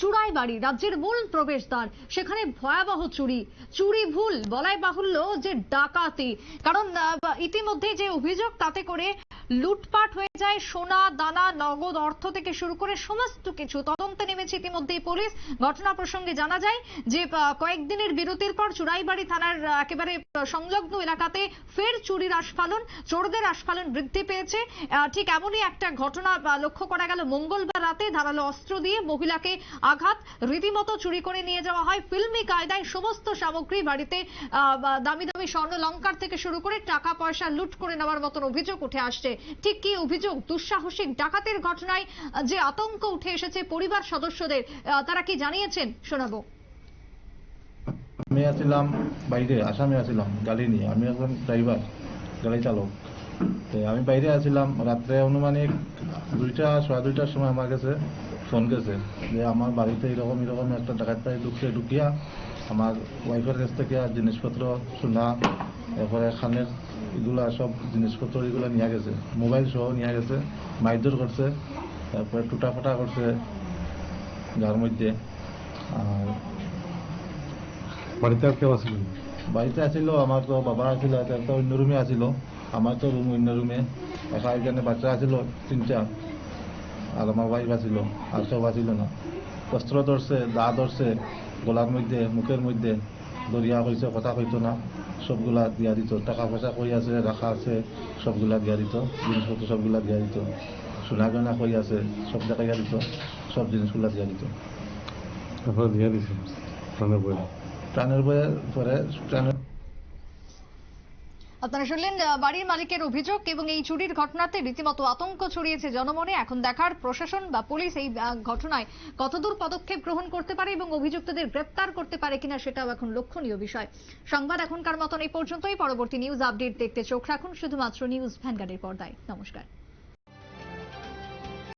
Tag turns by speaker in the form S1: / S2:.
S1: চুড়াই বাড়ি রাজ্যের মূল প্রবেশদ্বার। সেখানে ভয়াবহ চুরি। চুরি ভুল বলাই বাহুল্য যে ডাকাতি। কারণ ইতিমধ্যে যে অভিযোগ তাতে করে লুটপাট হয়ে যায় সোনা, দানা, নগদ অর্থ থেকে শুরু করে সমস্ত কিছু। তদন্তে নেমেছে ইতিমধ্যেই পুলিশ। ঘটনা প্রসঙ্গে জানা যায় যে কয়েকদিনের বিরতির পর চুড়াইবাড়ি থানার একেবারে সংলগ্ন এলাকাতে ফের চুরির আস্ফালন, চোরদের আস্ফালন বৃদ্ধি পেয়েছে। ঠিক এমনই একটা ঘটনা লক্ষ্য করা গেল মঙ্গলবার রাতে। ধারালো অস্ত্র দিয়ে মহিলাকে আঘাত রীতিমতো চুরি করে নিয়ে যাওয়া হয়। ফিল্মি কায়দায় সমস্ত সামগ্রী বাড়িতে দামি দামি স্বর্ণ লঙ্কার থেকে শুরু করে টাকা পয়সা লুট করে নেওয়ার মতন অভিযোগ উঠে আসছে। ঠিক কি অভিযোগ? দুঃসাহসিক ডাকাতের ঘটনায় যে আতঙ্ক উঠে এসেছে পরিবার সদস্যদের তারা কি জানিয়েছেন? শোনাবো।
S2: আমি আছিলাম বাইরে, আসামে আছিলাম, গাড়ি নিয়ে। আমি একজন ড্রাইভার গাড়ি চালক। তো আমি বাইরে আছিলাম, রাত্রে অনুমানিক দুইটা, সাড়ে দুইটার সময় আমার কাছে ফোন গেছে যে আমার বাড়িতে এরকম এরকম একটা ডাকাত পাই ঢুকছে, ঢুকিয়া আমার ওয়াইফের কাছ থেকে জিনিসপত্র সোনা এরপরে খানের এগুলা সব জিনিসপত্র এগুলো নিয়ে গেছে, মোবাইল সহ নিয়ে গেছে মাইদুর করছে, তারপরে টুটা ফাটা করছে, যার মধ্যে আর
S3: বাড়িতে আর কেউ আসেন?
S2: বাড়িতে আছিল আমার তো বাবা আছিল একটা অন্য রুমে আছিল আমার তো রুম অন্য রুমে একা এখানে বাচ্চা আছিল তিনটা আর আমার ওয়াইফ আছিল আর সব আছিল না। অস্ত্র ধরছে দা ধরছে গলার মধ্যে মুখের মধ্যে দরিয়া কইছে কথা কইতো না। সবগুলা দিয়া দিত টাকা পয়সা কই আছে রাখা আছে সবগুলা দিয়া দিত জিনিসপত্র সবগুলা দিয়া দিত সোনা গয়না কই আছে সব দেখাইয়া দিত সব জিনিসগুলা দিয়া দিত।
S3: তারপরে দিয়ে দিছে প্রাণের
S2: বয়ে পরে প্রাণের
S1: আপনারা শুনলেন বাড়ির মালিকের অভিযোগ এবং এই চুরির ঘটনাতে রীতিমতো আতঙ্ক ছড়িয়েছে জনমনে। এখন দেখার প্রশাসন বা পুলিশ এই ঘটনায় কতদূর পদক্ষেপ গ্রহণ করতে পারে এবং অভিযুক্তদের গ্রেপ্তার করতে পারে কিনা সেটাও এখন লক্ষণীয় বিষয়। সংবাদ এখনকার মতন এই পর্যন্তই। পরবর্তী নিউজ আপডেট দেখতে চোখ রাখুন। শুধুমাত্র নিউজ ভ্যানগার্ডের পর্দায়। নমস্কার।